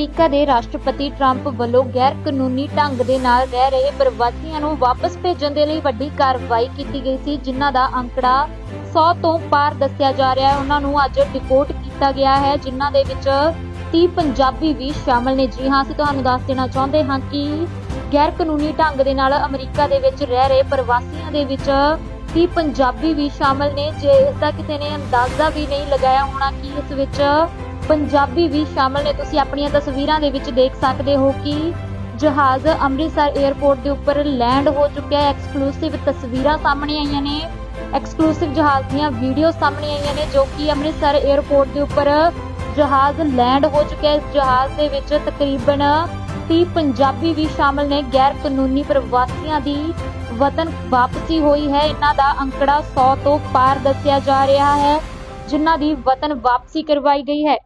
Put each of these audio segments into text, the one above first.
America ਦੇ ਰਾਸ਼ਟਰਪਤੀ Trump ਵੱਲੋਂ ਗੈਰ ਕਾਨੂੰਨੀ ਢੰਗ ਦੇ ਨਾਲ ਰਹਿ ਰਹੇ ਪ੍ਰਵਾਸੀਆਂ ਨੂੰ ਵਾਪਸ ਭੇਜਣ ਦੇ ਲਈ ਵੱਡੀ ਕਾਰਵਾਈ ਕੀਤੀ ਗਈ ਸੀ, ਜਿਨ੍ਹਾਂ ਦਾ ਅੰਕੜਾ 100 ਤੋਂ ਪਾਰ ਦੱਸਿਆ ਜਾ ਰਿਹਾ ਹੈ। ਉਹਨਾਂ ਨੂੰ ਅੱਜ ਡਿਪੋਰਟ ਕੀਤਾ ਗਿਆ ਹੈ, ਜਿਨ੍ਹਾਂ ਦੇ ਵਿੱਚ 30 ਪੰਜਾਬੀ ਵੀ ਸ਼ਾਮਲ ਨੇ। ਜੀ ਹਾਂ, ਅਸੀਂ ਤੁਹਾਨੂੰ ਦੱਸ ਦੇਣਾ ਚਾਹੁੰਦੇ ਹਾਂ ਕਿ ਗੈਰ ਕਾਨੂੰਨੀ ਢੰਗ ਦੇ ਨਾਲ ਅਮਰੀਕਾ ਦੇ ਵਿੱਚ ਰਹਿ ਰਹੇ ਪ੍ਰਵਾਸੀਆਂ ਦੇ ਵਿੱਚ 30 ਪੰਜਾਬੀ ਵੀ ਸ਼ਾਮਲ ਨੇ। ਜੇ ਇਸ ਦਾ ਕਿਸੇ ਨੇ ਅੰਦਾਜ਼ਾ ਵੀ ਨਹੀਂ ਲਗਾਇਆ ਹੋਣਾ ਕਿ ਇਸ ਵਿੱਚ ਪੰਜਾਬੀ ਵੀ ਸ਼ਾਮਲ ਨੇ। ਤੁਸੀਂ ਆਪਣੀਆਂ ਤਸਵੀਰਾਂ ਦੇ ਵਿੱਚ ਦੇਖ ਸਕਦੇ ਹੋ ਕਿ ਜਹਾਜ਼ ਅੰਮ੍ਰਿਤਸਰ 에ਅਰਪੋਰਟ ਦੇ ਉੱਪਰ ਲੈਂਡ ਹੋ ਚੁੱਕਿਆ ਹੈ। ਐਕਸਕਲੂਸਿਵ ਤਸਵੀਰਾਂ ਸਾਹਮਣੇ ਆਈਆਂ ਨੇ। ਐਕਸਕਲੂਸਿਵ ਜਹਾਜ਼ ਦੀਆਂ ਵੀਡੀਓ ਸਾਹਮਣੇ ਆਈਆਂ ਨੇ, ਜੋ ਕਿ ਅੰਮ੍ਰਿਤਸਰ 에ਅਰਪੋਰਟ ਦੇ ਉੱਪਰ ਜਹਾਜ਼ ਲੈਂਡ ਹੋ ਚੁੱਕਿਆ ਹੈ। ਇਸ ਜਹਾਜ਼ ਦੇ ਵਿੱਚ ਤਕਰੀਬਨ 30 ਪੰਜਾਬੀ ਵੀ ਸ਼ਾਮਲ ਨੇ। ਗੈਰ ਕਾਨੂੰਨੀ ਪ੍ਰਵਾਸੀਆਂ ਦੀ ਵਤਨ ਵਾਪਸੀ ਹੋਈ ਹੈ। ਇਹਨਾਂ ਦਾ ਅੰਕੜਾ 100 ਤੋਂ ਪਾਰ ਦੱਸਿਆ ਜਾ ਰਿਹਾ ਹੈ, ਜਿਨ੍ਹਾਂ ਦੀ ਵਤਨ ਵਾਪਸੀ ਕਰਵਾਈ ਗਈ ਹੈ।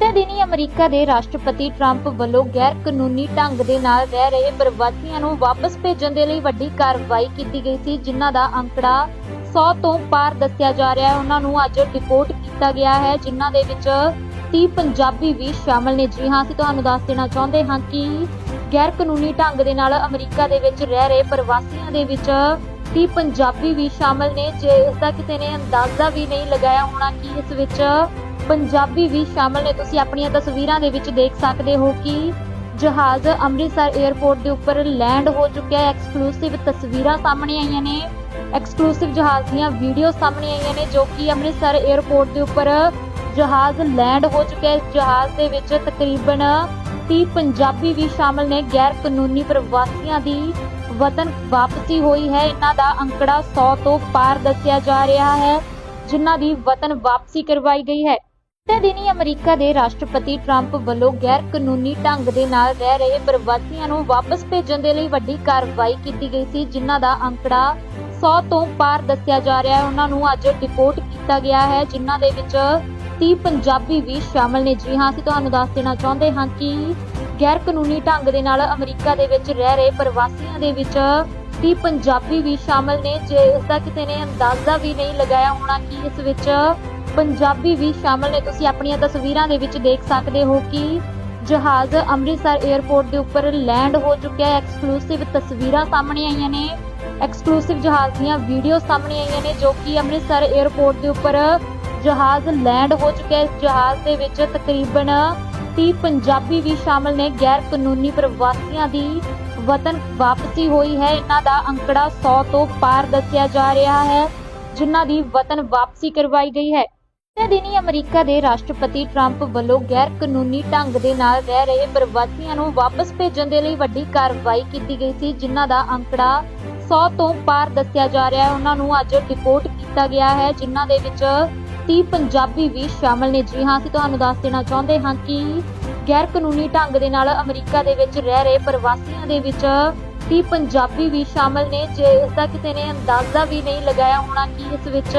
ਤੇ ਦਿਨੀ ਅਮਰੀਕਾ ਦੇ ਰਾਸ਼ਟਰਪਤੀ ਟਰੰਪ ਵੱਲੋਂ ਗੈਰ ਕਾਨੂੰਨੀ ਢੰਗ ਦੇ ਨਾਲ ਰਹਿ ਰਹੇ ਪ੍ਰਵਾਸੀਆਂ ਨੂੰ ਵਾਪਸ ਭੇਜਣ ਦੇ ਲਈ ਵੱਡੀ ਕਾਰਵਾਈ ਕੀਤੀ ਗਈ ਸੀ, ਜਿਨ੍ਹਾਂ ਦਾ ਅੰਕੜਾ 100 ਤੋਂ ਪਾਰ ਦੱਸਿਆ ਜਾ ਰਿਹਾ ਹੈ। ਉਹਨਾਂ ਨੂੰ ਅੱਜ ਡਿਪੋਰਟ ਕੀਤਾ ਗਿਆ ਹੈ, ਜਿਨ੍ਹਾਂ ਦੇ ਵਿੱਚ 30 ਪੰਜਾਬੀ ਵੀ ਸ਼ਾਮਲ ਨੇ। ਜੀ ਹਾਂ, ਅਸੀਂ ਤੁਹਾਨੂੰ ਦੱਸ ਦੇਣਾ ਚਾਹੁੰਦੇ ਹਾਂ ਕਿ ਗੈਰ ਕਾਨੂੰਨੀ ਢੰਗ ਦੇ ਨਾਲ ਅਮਰੀਕਾ ਦੇ ਵਿੱਚ ਰਹਿ ਰਹੇ ਪ੍ਰਵਾਸੀਆਂ ਦੇ ਵਿੱਚ 30 ਪੰਜਾਬੀ ਵੀ ਸ਼ਾਮਲ ਨੇ। ਜੇ ਇਸ ਦਾ ਕਿਸੇ ਨੇ ਅੰਦਾਜ਼ਾ ਵੀ ਨਹੀਂ ਲਗਾਇਆ ਹੋਣਾ ਕਿ ਇਸ ਵਿੱਚ ਪੰਜਾਬੀ ਵੀ ਸ਼ਾਮਲ ਨੇ। ਤੁਸੀਂ ਆਪਣੀਆਂ ਤਸਵੀਰਾਂ ਦੇ ਵਿੱਚ ਦੇਖ ਸਕਦੇ ਹੋ ਕਿ ਜਹਾਜ਼ ਅੰਮ੍ਰਿਤਸਰ 에ਅਰਪੋਰਟ ਦੇ ਉੱਪਰ ਲੈਂਡ ਹੋ ਚੁੱਕਿਆ ਹੈ। ਐਕਸਕਲੂਸਿਵ ਤਸਵੀਰਾਂ ਸਾਹਮਣੇ ਆਈਆਂ ਨੇ। ਐਕਸਕਲੂਸਿਵ ਜਹਾਜ਼ ਦੀਆਂ ਵੀਡੀਓ ਸਾਹਮਣੇ ਆਈਆਂ ਨੇ, ਜੋ ਕਿ ਅੰਮ੍ਰਿਤਸਰ 에ਅਰਪੋਰਟ ਦੇ ਉੱਪਰ ਜਹਾਜ਼ ਲੈਂਡ ਹੋ ਚੁੱਕਿਆ ਹੈ। ਇਸ ਜਹਾਜ਼ ਦੇ ਵਿੱਚ ਤਕਰੀਬਨ 30 ਪੰਜਾਬੀ ਵੀ ਸ਼ਾਮਲ ਨੇ। ਗੈਰ ਕਾਨੂੰਨੀ ਪ੍ਰਵਾਸੀਆਂ ਦੀ ਵਤਨ ਵਾਪਸੀ ਹੋਈ ਹੈ। ਇਹਨਾਂ ਦਾ ਅੰਕੜਾ 100 ਤੋਂ ਪਾਰ ਦੱਸਿਆ ਜਾ ਰਿਹਾ ਹੈ, ਜਿਨ੍ਹਾਂ ਦੀ ਵਤਨ ਵਾਪਸੀ ਕਰਵਾਈ ਗਈ ਹੈ। ਤੇ ਦਿਨੀ ਅਮਰੀਕਾ ਦੇ ਰਾਸ਼ਟਰਪਤੀ ਟਰੰਪ ਵੱਲੋਂ ਗੈਰ ਕਾਨੂੰਨੀ ਢੰਗ ਦੇ ਨਾਲ ਰਹਿ ਰਹੇ ਪ੍ਰਵਾਸੀਆਂ ਨੂੰ ਵਾਪਸ ਭੇਜਣ ਦੇ ਲਈ ਵੱਡੀ ਕਾਰਵਾਈ ਕੀਤੀ ਗਈ ਸੀ, ਜਿਨ੍ਹਾਂ ਦਾ ਅੰਕੜਾ 100 ਤੋਂ ਪਾਰ ਦੱਸਿਆ ਜਾ ਰਿਹਾ ਹੈ। ਉਹਨਾਂ ਨੂੰ ਅੱਜ ਡਿਪੋਰਟ ਕੀਤਾ ਗਿਆ ਹੈ, ਜਿਨ੍ਹਾਂ ਦੇ ਵਿੱਚ 30 ਪੰਜਾਬੀ ਵੀ ਸ਼ਾਮਲ ਨੇ। ਜੀ ਹਾਂ, ਅਸੀਂ ਤੁਹਾਨੂੰ ਦੱਸ ਦੇਣਾ ਚਾਹੁੰਦੇ ਹਾਂ ਕਿ ਗੈਰ ਕਾਨੂੰਨੀ ਢੰਗ ਦੇ ਨਾਲ ਅਮਰੀਕਾ ਦੇ ਵਿੱਚ ਰਹਿ ਰਹੇ ਪ੍ਰਵਾਸੀਆਂ ਦੇ ਵਿੱਚ 30 ਪੰਜਾਬੀ ਵੀ ਸ਼ਾਮਲ ਨੇ, ਜੇ ਇਸ ਦਾ ਕਿਸੇ ਨੇ ਅੰਦਾਜ਼ਾ ਵੀ ਨਹੀਂ ਲਗਾਇਆ ਹੋਣਾ ਕਿ ਇਸ ਵਿੱਚ ਪੰਜਾਬੀ ਵੀ ਸ਼ਾਮਲ ਨੇ। ਤੁਸੀਂ ਆਪਣੀਆਂ ਤਸਵੀਰਾਂ ਦੇ ਵਿੱਚ ਦੇਖ ਸਕਦੇ ਹੋ ਕਿ ਜਹਾਜ਼ ਅੰਮ੍ਰਿਤਸਰ 에ਅਰਪੋਰਟ ਦੇ ਉੱਪਰ ਲੈਂਡ ਹੋ ਚੁੱਕਿਆ ਹੈ। ਐਕਸਕਲੂਸਿਵ ਤਸਵੀਰਾਂ ਸਾਹਮਣੇ ਆਈਆਂ ਨੇ। ਐਕਸਕਲੂਸਿਵ ਜਹਾਜ਼ ਦੀਆਂ ਵੀਡੀਓ ਸਾਹਮਣੇ ਆਈਆਂ ਨੇ ਜੋ ਕਿ ਅੰਮ੍ਰਿਤਸਰ 에ਅਰਪੋਰਟ ਦੇ ਉੱਪਰ ਜਹਾਜ਼ ਲੈਂਡ ਹੋ ਚੁੱਕਿਆ ਹੈ। ਇਸ ਜਹਾਜ਼ ਦੇ ਵਿੱਚ ਤਕਰੀਬਨ 30 ਪੰਜਾਬੀ ਵੀ ਸ਼ਾਮਲ ਨੇ। ਗੈਰ ਕਾਨੂੰਨੀ ਪ੍ਰਵਾਸੀਆਂ ਦੀ ਵਤਨ ਵਾਪਸੀ ਹੋਈ ਹੈ। ਇਹਨਾਂ ਦਾ ਅੰਕੜਾ 100 ਤੋਂ ਪਾਰ ਦੱਸਿਆ ਜਾ ਰਿਹਾ ਹੈ, ਜਿਨ੍ਹਾਂ ਦੀ ਵਤਨ ਵਾਪਸੀ ਕਰਵਾਈ ਗਈ ਹੈ। ਤੇ ਦਿਨੀ ਅਮਰੀਕਾ ਦੇ ਰਾਸ਼ਟਰਪਤੀ ਟਰੰਪ ਵੱਲੋਂ ਗੈਰ ਕਾਨੂੰਨੀ ਢੰਗ ਦੇ ਨਾਲ ਰਹਿ ਰਹੇ ਪ੍ਰਵਾਸੀਆਂ ਨੂੰ ਵਾਪਸ ਭੇਜਣ ਦੇ ਲਈ ਵੱਡੀ ਕਾਰਵਾਈ ਕੀਤੀ ਗਈ ਸੀ, ਜਿਨ੍ਹਾਂ ਦਾ ਅੰਕੜਾ 100 ਤੋਂ ਪਾਰ ਦੱਸਿਆ ਜਾ ਰਿਹਾ ਹੈ। ਉਹਨਾਂ ਨੂੰ ਅੱਜ ਡਿਪੋਰਟ ਕੀਤਾ ਗਿਆ ਹੈ, ਜਿਨ੍ਹਾਂ ਦੇ ਵਿੱਚ 30 ਪੰਜਾਬੀ ਵੀ ਸ਼ਾਮਲ ਨੇ। ਜੀ ਹਾਂ, ਅਸੀਂ ਤੁਹਾਨੂੰ ਦੱਸ ਦੇਣਾ ਚਾਹੁੰਦੇ ਹਾਂ ਕਿ ਗੈਰ ਕਾਨੂੰਨੀ ਢੰਗ ਦੇ ਨਾਲ ਅਮਰੀਕਾ ਦੇ ਵਿੱਚ ਰਹਿ ਰਹੇ ਪ੍ਰਵਾਸੀਆਂ ਦੇ ਵਿੱਚ 30 ਪੰਜਾਬੀ ਵੀ ਸ਼ਾਮਲ ਨੇ, ਜੇ ਇਸ ਦਾ ਕਿਸੇ ਨੇ ਅੰਦਾਜ਼ਾ ਵੀ ਨਹੀਂ ਲਗਾਇਆ ਹੋਣਾ ਕਿ ਇਸ ਵਿੱਚ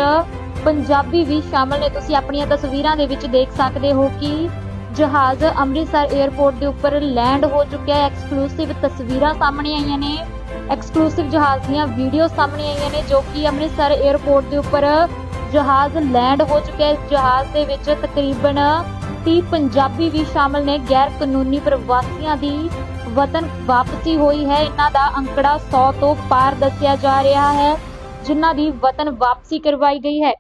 ਪੰਜਾਬੀ ਵੀ ਸ਼ਾਮਲ ਨੇ। ਤੁਸੀਂ ਆਪਣੀਆਂ ਤਸਵੀਰਾਂ ਦੇ ਵਿੱਚ ਦੇਖ ਸਕਦੇ ਹੋ ਕਿ ਜਹਾਜ਼ ਅੰਮ੍ਰਿਤਸਰ 에ਅਰਪੋਰਟ ਦੇ ਉੱਪਰ ਲੈਂਡ ਹੋ ਚੁੱਕਿਆ ਹੈ। ਐਕਸਕਲੂਸਿਵ ਤਸਵੀਰਾਂ ਸਾਹਮਣੇ ਆਈਆਂ ਨੇ। ਐਕਸਕਲੂਸਿਵ ਜਹਾਜ਼ ਦੀਆਂ ਵੀਡੀਓ ਸਾਹਮਣੇ ਆਈਆਂ ਨੇ, ਜੋ ਕਿ ਅੰਮ੍ਰਿਤਸਰ 에ਅਰਪੋਰਟ ਦੇ ਉੱਪਰ ਜਹਾਜ਼ ਲੈਂਡ ਹੋ ਚੁੱਕਿਆ ਹੈ। ਇਸ ਜਹਾਜ਼ ਦੇ ਵਿੱਚ ਤਕਰੀਬਨ 30 ਪੰਜਾਬੀ ਵੀ ਸ਼ਾਮਲ ਨੇ। ਗੈਰ ਕਾਨੂੰਨੀ ਪ੍ਰਵਾਸੀਆਂ ਦੀ ਵਤਨ ਵਾਪਸੀ ਹੋਈ ਹੈ। ਇਹਨਾਂ ਦਾ ਅੰਕੜਾ 100 ਤੋਂ ਪਾਰ ਦੱਸਿਆ ਜਾ ਰਿਹਾ ਹੈ, ਜਿਨ੍ਹਾਂ ਦੀ ਵਤਨ ਵਾਪਸੀ ਕਰਵਾਈ ਗਈ ਹੈ।